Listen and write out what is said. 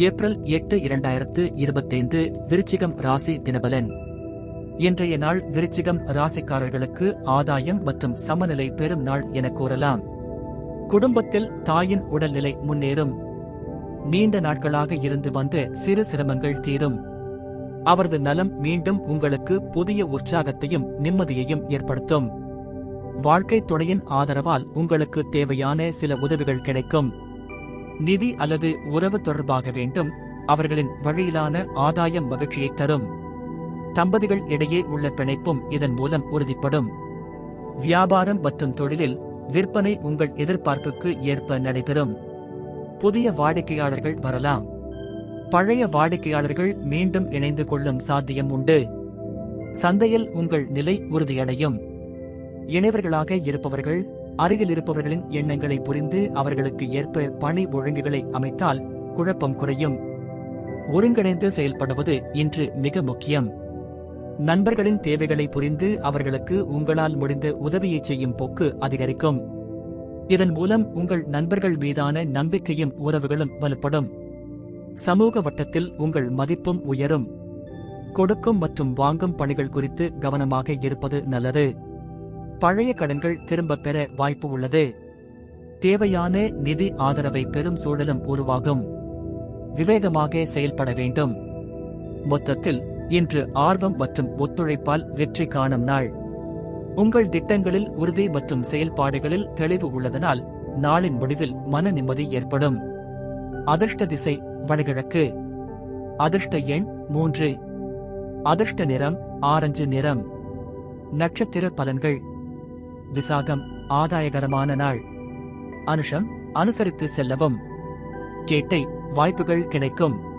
April எட்டு இரண்டாயிரத்து இருபத்தைந்து விருச்சிகம் ராசி தினபலன். இன்றைய நாள் விருச்சிகம் ராசிக்காரர்களுக்கு ஆதாயம் மற்றும் சமநிலை பெறும் நாள் என கூறலாம். குடும்பத்தில் தாயின் உடல்நிலை முன்னேறும். நீண்ட நாட்களாக இருந்து வந்த சிறு சிரமங்கள் தீரும். அவரது நலம் மீண்டும் உங்களுக்கு புதிய உற்சாகத்தையும் நிம்மதியையும் ஏற்படுத்தும். வாழ்க்கை துணையின் ஆதரவால் உங்களுக்கு தேவையான சில உதவிகள் கிடைக்கும். நிதி அல்லது உறவு தொடர்பாக வேண்டும் அவர்களின் வழியிலான ஆதாயம் மகிழ்ச்சியை தரும். தம்பதிகள் இடையே உள்ள பிணைப்பும் இதன் மூலம் உறுதிப்படும். வியாபாரம் மற்றும் தொழிலில் விற்பனை உங்கள் எதிர்பார்ப்புக்கு ஏற்ப நடைபெறும். புதிய வாடிக்கையாளர்கள் வரலாம். பழைய வாடிக்கையாளர்கள் மீண்டும் இணைந்து கொள்ளும் சாத்தியம் உண்டு. சந்தையில் உங்கள் நிலை உறுதியடையும். இணைவர்களாக இருப்பவர்கள் அருகில் இருப்பவர்களின் எண்ணங்களை புரிந்து அவர்களுக்கு ஏற்ப பணி ஒழுங்குகளை அமைத்தால் குழப்பம் குறையும். ஒருங்கிணைந்து செயல்படுவது இன்று மிக முக்கியம். நண்பர்களின் தேவைகளை புரிந்து அவர்களுக்கு உங்களால் முடிந்த உதவியை செய்யும் போக்கு அதிகரிக்கும். இதன் மூலம் உங்கள் நண்பர்கள் மீதான நம்பிக்கையும் உறவுகளும் வலுப்படும். சமூக வட்டத்தில் உங்கள் மதிப்பும் உயரும். கொடுக்கும் மற்றும் வாங்கும் பணிகள் குறித்து கவனமாக இருப்பது நல்லது. பழைய கடன்கள் திரும்பப் பெற வாய்ப்பு உள்ளது. தேவையான நிதி ஆதரவை பெறும் சூழலும் உருவாகும். விவேகமாக செயல்பட வேண்டும். மொத்தத்தில் இன்று ஆர்வம் மற்றும் ஒத்துழைப்பால் வெற்றி காணும் நாள். உங்கள் திட்டங்களில் உறுதி மற்றும் செயல்பாடுகளில் தெளிவு உள்ளதனால் நாளின் முடிவில் மன நிம்மதி ஏற்படும். அதிர்ஷ்ட திசை வடகிழக்கு. அதிர்ஷ்ட எண் மூன்று. அதிர்ஷ்ட நிறம் ஆரஞ்சு நிறம். நட்சத்திர பலன்கள். விசாகம் ஆதாயகரமான நாள். அனுஷம் அனுசரித்து செல்லவும். கேட்டை வாய்ப்புகள் கிடைக்கும்.